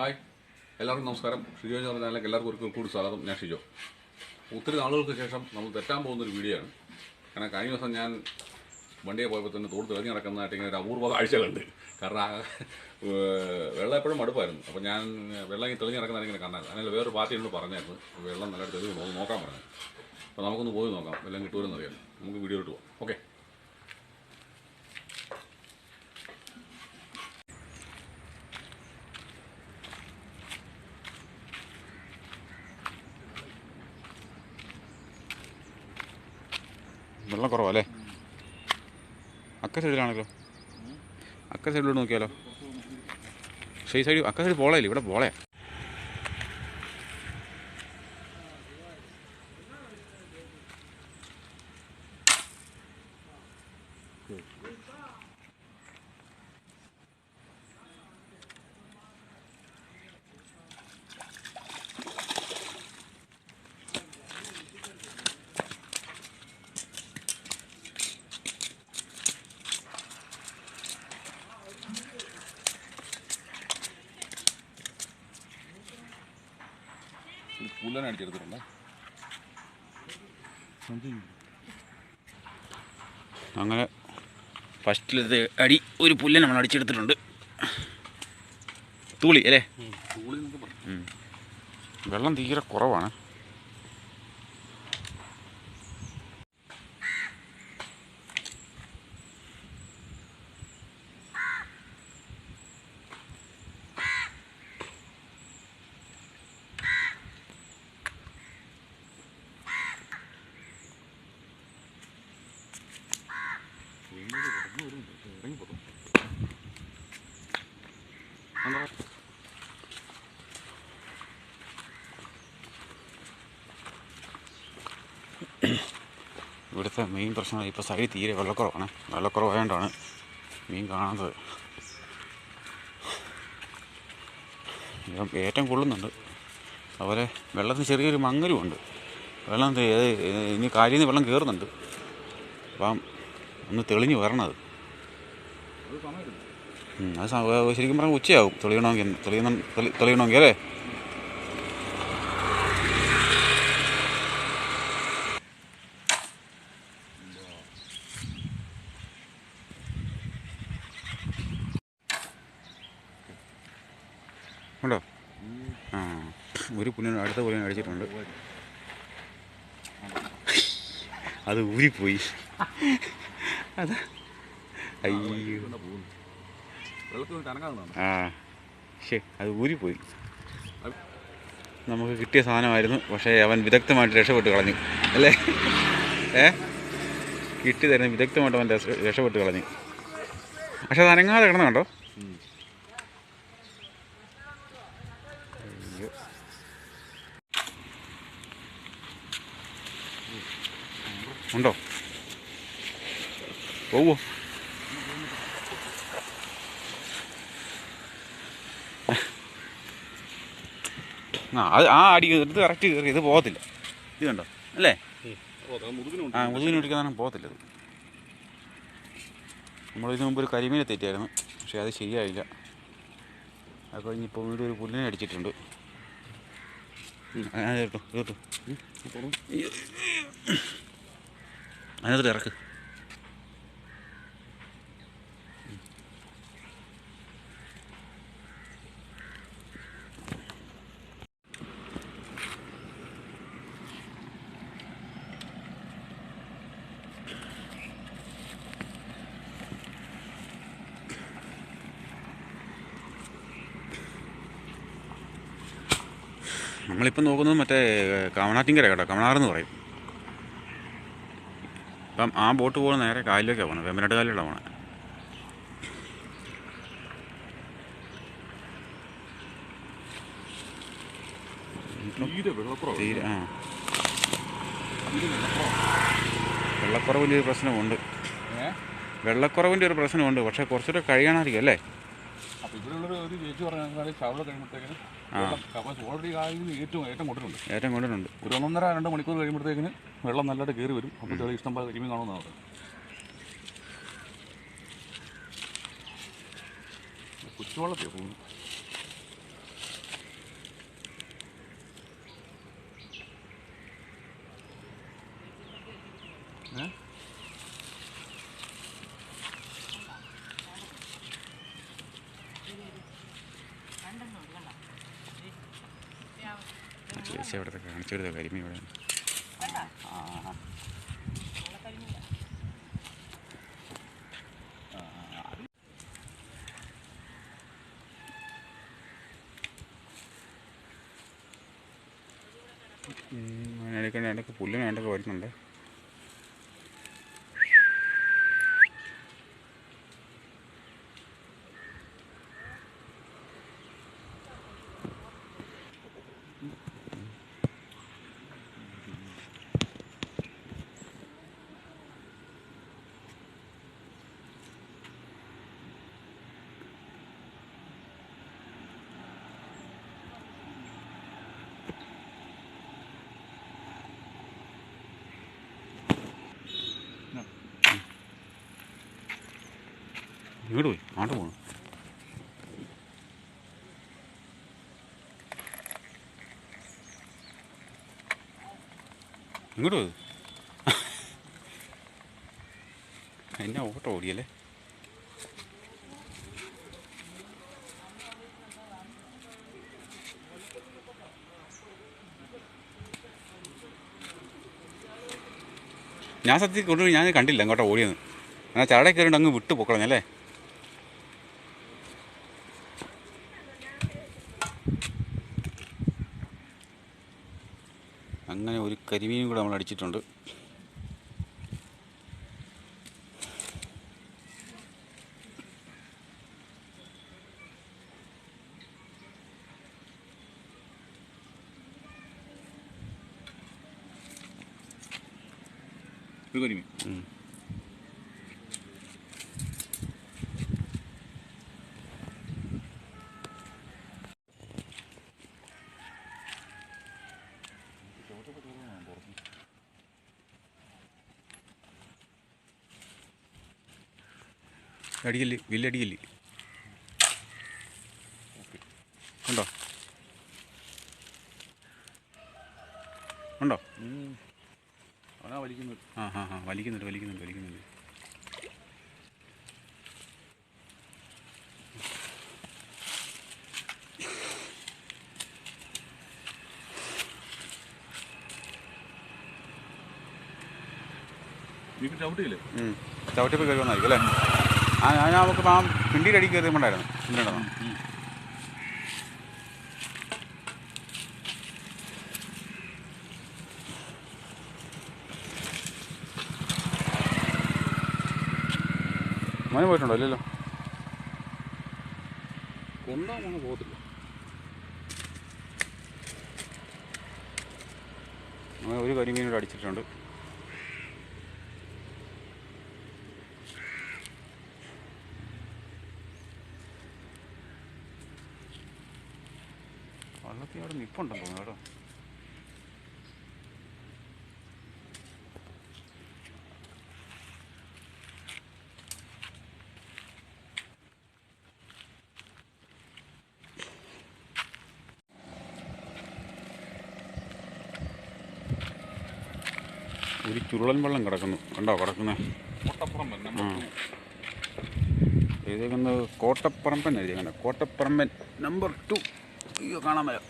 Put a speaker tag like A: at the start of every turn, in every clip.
A: Hi. എല്ലാവർക്കും നമസ്കാരം. ഷിജോ എന്ന് പറഞ്ഞാൽ എല്ലാവർക്കും ഒരിക്കൽ കൂടി സ്വാഗതം. ഞാൻ ഷിജോ. ഒത്തിരി നാളുകൾക്ക് ശേഷം നമ്മൾ തെറ്റാൻ പോകുന്ന ഒരു വീഡിയോ ആണ്. കാരണം കഴിഞ്ഞ ദിവസം ഞാൻ വണ്ടിയെ പോയപ്പോൾ തന്നെ തോട് തെളിഞ്ഞ് നടക്കുന്നതായിട്ട് ഇങ്ങനെ ഒരു അപൂർവ കാഴ്ച കണ്ട്. കാരണം വെള്ളം എപ്പോഴും മടുപ്പായിരുന്നു. അപ്പോൾ ഞാൻ വെള്ളം ഇങ്ങനെ തെളിഞ്ഞ് നടക്കുന്ന ഇങ്ങനെ കണ്ടത് അങ്ങനെ വേറൊരു പാർട്ടി എന്ന് പറഞ്ഞായിരുന്നു. വെള്ളം നല്ലതായിട്ട് നോക്കി നോക്കാൻ പറഞ്ഞു അപ്പോൾ നമുക്കൊന്ന് പോയി നോക്കാം. വെള്ളം കിട്ടുമെന്ന് അറിയാം. നമുക്ക് വീഡിയോ ഇട്ട് പോകാം. ഓക്കെ.
B: വെള്ളം കുറവല്ലേ? അക്ക സൈഡിലാണല്ലോ. അക്ക സൈഡിലോട്ട് നോക്കിയാലോ? പക്ഷേ സൈഡ് അക്ക സൈഡ് പോളയല്ലേ ഇവിടെ പോളയാ.
A: പുല്ലനെ അടിച്ചെടുത്തിട്ടുണ്ട്?
B: അങ്ങനെ ഫസ്റ്റിലത്തെ അടി ഒരു പുല്ല് നമ്മൾ അടിച്ചെടുത്തിട്ടുണ്ട്. തൂളി അല്ലേ? വെള്ളം തീരെ കുറവാണ്. ഇവിടുത്തെ മെയിൻ പ്രശ്നം ഇപ്പോൾ സൈഡിൽ തീരെ വെള്ളക്കുറവാണ്. വെള്ളക്കുറവായതുകൊണ്ടാണ് മീൻ കാണാത്തത്. ഏറ്റവും കൊള്ളുന്നുണ്ട്. അതുപോലെ വെള്ളത്തിന് ചെറിയൊരു മങ്ങലുമുണ്ട്. വെള്ളം ഇനി കാര്യം വെള്ളം കയറുന്നുണ്ട് അപ്പം ഒന്ന് തെളിഞ്ഞ് വരണത്.
A: അത്
B: ശരിക്കും പറഞ്ഞാൽ ഉച്ചയാവും തെളിയണമെങ്കിൽ തെളിയണം തെളി- തെളിയണമെങ്കിൽ അല്ലേ? ഉണ്ടോ? ആ ഒരു പുല്ലിന് അടുത്ത പുല്ലിന് അടിച്ചിട്ടുണ്ട്. അത് ഊരിപ്പോയി. അതാ അയ്യോ. ആ ശേ അത് ഊരിപ്പോയി. നമുക്ക് കിട്ടിയ സാധനമായിരുന്നു പക്ഷേ അവൻ വിദഗ്ധമായിട്ട് രക്ഷപ്പെട്ട് കളഞ്ഞു. അല്ലേ? ഏ? കിട്ടി തരുന്ന വിദഗ്ധമായിട്ട് അവൻ രക്ഷ- രക്ഷപ്പെട്ട് കളഞ്ഞു. പക്ഷെ അത് അനങ്ങാതെ കിടന്നു കണ്ടോ? അയ്യോ. ഉണ്ടോ? പോവോ. ആ അത് ആ അടി ഇത് കറക്റ്റ് കയറി ഇത് പോകത്തില്ല. ഇത് കണ്ടോ? അല്ലേ? ആ മുതുകിന് പിടിക്കാനും പോകത്തില്ല ഇത്. നമ്മൾ ഇതിനു മുമ്പ് ഒരു കരിമീനെ തെറ്റിയായിരുന്നു പക്ഷേ അത് ശരിയായില്ല. അത് കഴിഞ്ഞിപ്പോൾ വീണ്ടും ഒരു പുല്ലിനെ അടിച്ചിട്ടുണ്ട്. അത് കേട്ടോ കേട്ടോ അതിനകത്ത് ഇറക്ക്. നമ്മളിപ്പം നോക്കുന്നത് മറ്റേ കമണാറ്റിങ്കര കേട്ടോ. കമണാറെന്ന് പറയും. അപ്പം ആ ബോട്ട് പോകുന്ന നേരെ കായലിലേക്കാണ് പോകണം വെമ്പനാട്ട് കായലിലാണ് പോകണം
A: തീരെ
B: ആ. വെള്ളക്കുറവിന്റെ ഒരു പ്രശ്നമുണ്ട്. വെള്ളക്കുറവിന്റെ ഒരു പ്രശ്നമുണ്ട്. പക്ഷേ കുറച്ചുകൂടെ കഴിയണമായിരിക്കും അല്ലേ?
A: അപ്പോൾ ഇവിടെയുള്ളൊരു ഒരു ചേച്ചി പറഞ്ഞാൽ ശവല കഴിയുമ്പോഴത്തേക്കിന്. അപ്പോൾ ഓൾറെഡി കായലിൽ ഏറ്റവും ഏറ്റവും കൊണ്ടിട്ടുണ്ട്
B: ഏറ്റവും കൊണ്ടുണ്ട്
A: ഒരു ഒന്നൊന്നര രണ്ട് മണിക്കൂർ കഴിയുമ്പോഴത്തേക്കിന് വെള്ളം നല്ലതായിട്ട് കയറി വരും. അപ്പോൾ ചെറിയ ഇഷ്ടം പോലെ കരിമീൻ കാണുമെന്നാണ് പറയുന്നത് കുച്ചുവെള്ളത്തിൽ പോകുന്നു
B: ചേച്ചി കാണിച്ചു കൊടുത്ത കരിമീൻ ഇവിടെ അതിനിടയ്ക്ക് ഇടയ്ക്ക് പുല്ലിന് വേണ്ടൊക്കെ വരുന്നുണ്ട്. ഇങ്ങോട്ട് പോയി. അങ്ങോട്ട് പോകണം ഇങ്ങോട്ട് പോയി എന്നാ ഓട്ടോ ഓടിയല്ലേ? ഞാൻ സത്യത്തിൽ കൊണ്ടുപോയി ഞാൻ കണ്ടില്ല അങ്ങോട്ടോ ഓടിയെന്ന്. എന്നാൽ ചാടെ കയറിയിട്ട് അങ്ങ് വിട്ടു പൊക്കളഞ്ഞല്ലേ അങ്ങനെ ഒരു കരിമീനും കൂടെ നമ്മൾ അടിച്ചിട്ടുണ്ട്.
A: ഒരു കരിമീൻ.
B: ഉം. അടിക്കൽ വില്ലടിക്കൽ ഉണ്ടോ? ഉണ്ടോ?
A: അവനാ വലിക്കുന്നത്.
B: ആ ഹാ ഹാ വലിക്കുന്നുണ്ട് വലിക്കുന്നുണ്ട് വലിക്കുന്നുണ്ട്.
A: ചവിട്ടിയില്ലേ?
B: ചവിട്ടിപ്പോ ചവിട്ടിപ്പോൾ അല്ലേ? ആ ഞാൻ നമുക്ക് ആ പിണ്ടിയുടെ അടിക്ക് കയറിയപ്പോണ്ടായിരുന്നു പിന്നീടാണോ മോനെ പോയിട്ടുണ്ടോ? ഇല്ലല്ലോ.
A: കൊണ്ടാ മോനെ പോകത്തില്ല.
B: ഒരു കരിമീനോട് അടിച്ചിട്ടുണ്ട് വള്ളത്തിൽ അവിടെ നിപ്പുണ്ടെന്ന് തോന്നുന്നു കേട്ടോ ഒരു ചുരുളൻ വെള്ളം കിടക്കുന്നു. കണ്ടോ കിടക്കുന്നേ? എഴുതിയേക്കുന്നത് കോട്ടപ്പറമ്പൻ കോട്ടപ്പറമ്പൻ നമ്പർ ടു. അയ്യോ കാണാൻ വരാം.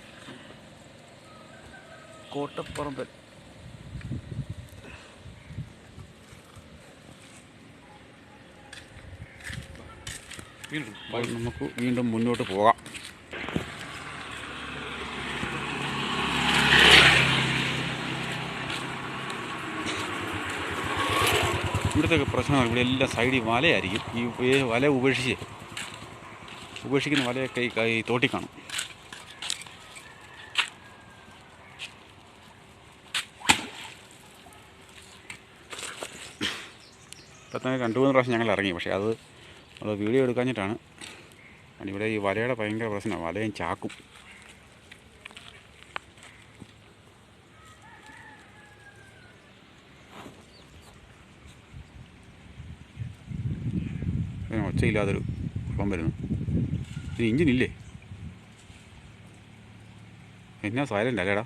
B: കോട്ടപ്പറമ്പൻ അപ്പോൾ നമുക്ക് വീണ്ടും മുന്നോട്ട് പോകാം. ഇവിടുത്തെ പ്രശ്നമാണ് ഇവിടെ എല്ലാം സൈഡിൽ വലയായിരിക്കും. ഈ വല ഉപേക്ഷിച്ച് ഉപേക്ഷിക്കുന്ന വലയൊക്കെ ഈ കൈ തോട്ടി കാണും. തന്നെ രണ്ട് മൂന്ന് പ്രാവശ്യം ഞങ്ങൾ ഇറങ്ങി. പക്ഷേ അത് നമ്മൾ വീഡിയോ എടുക്കാഞ്ഞിട്ടാണ്. ഇവിടെ ഈ വലയുടെ ഭയങ്കര പ്രശ്നമാണ്. വലയും ചാക്കും. ഒച്ചയില്ലാതൊരു കുഴപ്പം വരുന്നു. ഇഞ്ചിനില്ലേ എന്നാ സൈലന്റ് അല്ലേടാ?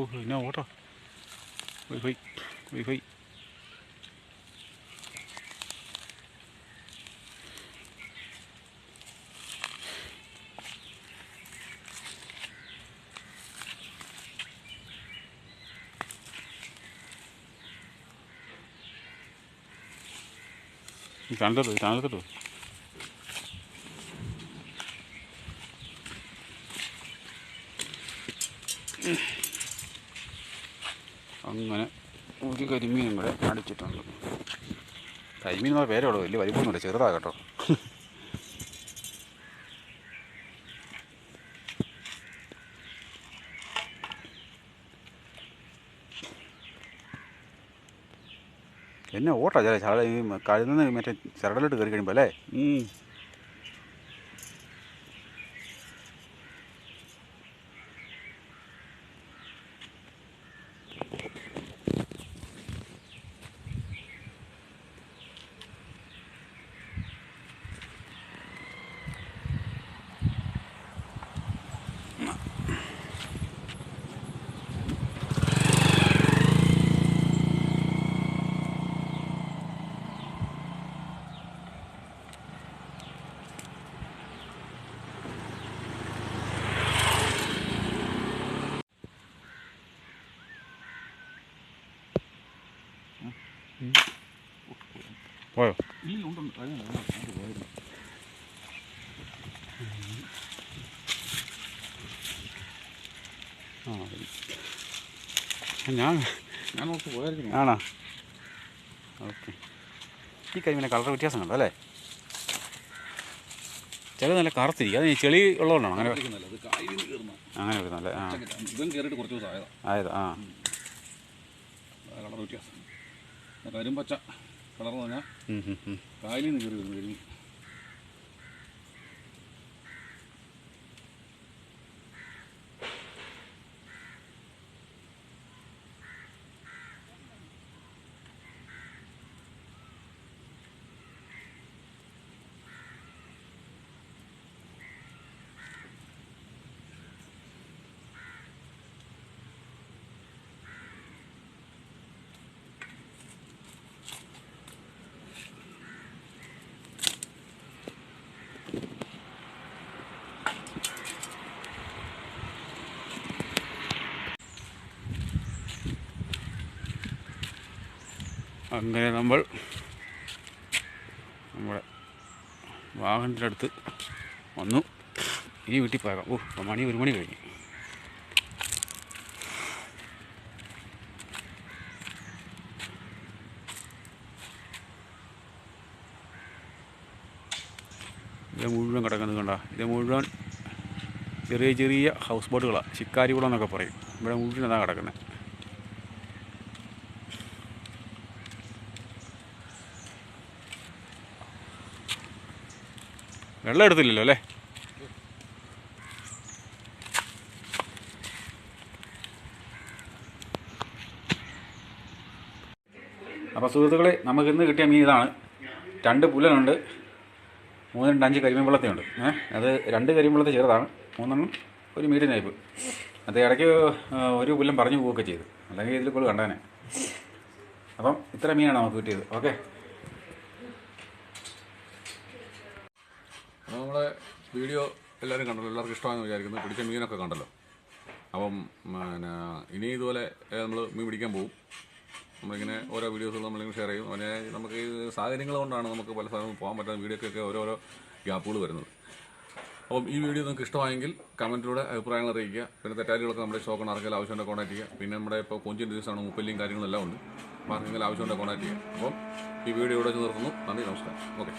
B: ഓ എന്നാ ഓട്ടോ പോയി പോയി പോയി പോയി തണുത്തോട്ട് തണുത്തോട്ട് അങ്ങനെ ഒരു കരിമീനും കൂടെ അടിച്ചിട്ടുണ്ട് എന്നുള്ള പേരേ ഉള്ളൂ വലിയ വലിപ്പമൊന്നുമില്ല. ചെറുതാ കേട്ടോ. എന്നെ ഓട്ടാ ചില ചാള ഈ മറ്റേ ചരടലിട്ട് കയറി കഴിയുമ്പോൾ അല്ലേ? പോയോ? ഞാൻ
A: ഞാൻ ഓർത്ത് പോയായിരുന്നു
B: ആണോ? ഓക്കെ. ഈ കരിമീനെ കളർ വ്യത്യാസം കണ്ടോ അല്ലേ? ചില നല്ല കറുത്തിരിക്കും. അത് ചെളി ഉള്ളതുകൊണ്ടാണ്? അങ്ങനെ അങ്ങനെ വരുന്നല്ലേ ആ.
A: ഇതും കയറിയിട്ട് കുറച്ച് ദിവസം ആയതാ
B: ആയത് ആ.
A: കളർ വ്യത്യാസം. കരിമ്പച്ച കളർ എന്ന് പറഞ്ഞാൽ. കായലിൽ നിന്ന് കയറി വരുന്നു
B: അങ്ങനെ നമ്മൾ നമ്മുടെ വാഹനത്തിന്റെ അടുത്ത് വന്നു. ഇനി വീട്ടിൽ പോയേക്കാം. ഓ മണി ഒരു മണി കഴിഞ്ഞു. ഇത് മുഴുവൻ കിടക്കുന്നത് കണ്ട. ഇത് മുഴുവൻ ചെറിയ ചെറിയ ഹൗസ് ബോട്ടുകളാണ് ശിക്കാരികുളം എന്നൊക്കെ പറയും. ഇവിടെ മുഴുവൻ അതാണ് കിടക്കുന്നത് വെള്ളം എടുത്തില്ലല്ലോ അല്ലേ? അപ്പോൾ സുഹൃത്തുക്കളെ നമുക്ക് ഇന്ന് കിട്ടിയ മീൻ ഇതാണ്. രണ്ട് പുലനുണ്ട് മൂന്ന് രണ്ട് അഞ്ച് കരിമീൻ വെള്ളത്തിനുണ്ട്. ഏഹ് അത് രണ്ട് കരിമീൻ വെള്ളത്തിൽ ചെറുതാണ് മൂന്നെണ്ണം ഒരു മീഡിയം ടൈപ്പ് അത് ഇടയ്ക്ക് ഒരു പുല്ലം പറഞ്ഞു പോവുകയൊക്കെ ചെയ്തു. അല്ലെങ്കിൽ ഇതിൽ കൂടുതൽ കണ്ടേനെ. അപ്പം ഇത്ര മീനാണ് നമുക്ക് കിട്ടിയത്. ഓക്കെ
A: അപ്പോൾ നമ്മളെ വീഡിയോ എല്ലാവരും കണ്ടല്ലോ എല്ലാവർക്കും ഇഷ്ടമാണെന്ന് വിചാരിക്കുന്നു. പിടിച്ച മീനൊക്കെ കണ്ടല്ലോ. അപ്പം പിന്നെ ഇനി ഇതുപോലെ നമ്മൾ മീൻ പിടിക്കാൻ പോകും നമ്മളിങ്ങനെ ഓരോ വീഡിയോസുകൾ നമ്മളിങ്ങനെ ഷെയർ ചെയ്യും. അങ്ങനെ നമുക്ക് ഈ സാഹചര്യങ്ങൾ കൊണ്ടാണ് നമുക്ക് പല സ്ഥലങ്ങളും പോകാൻ പറ്റാത്ത വീഡിയോക്കൊക്കെ ഓരോരോ ഗ്യാപ്പുകൾ വരുന്നത്. അപ്പം ഈ വീഡിയോ നിങ്ങൾക്ക് ഇഷ്ടമായെങ്കിൽ കമന്റിലൂടെ അഭിപ്രായങ്ങൾ അറിയിക്കുക. പിന്നെ തെറ്റാരികളൊക്കെ നമ്മുടെ ഷോക്ക് ആർക്കെങ്കിലും ആവശ്യമുണ്ടെങ്കിൽ കോൺടാക്ട് ചെയ്യുക. പിന്നെ നമ്മുടെ ഇപ്പോൾ കൊഞ്ചിൻ ദിവസമാണ് മുപ്പല്ലിയും കാര്യങ്ങളെല്ലാം ഉണ്ട്. അപ്പോൾ ആർക്കെങ്കിലും ആവശ്യമുണ്ടെങ്കിൽ കോൺടാക്ട് ചെയ്യുക. അപ്പം ഈ വീഡിയോ ഇവിടെ നിർത്തുന്നു. നന്ദി നമസ്കാരം. ഓക്കെ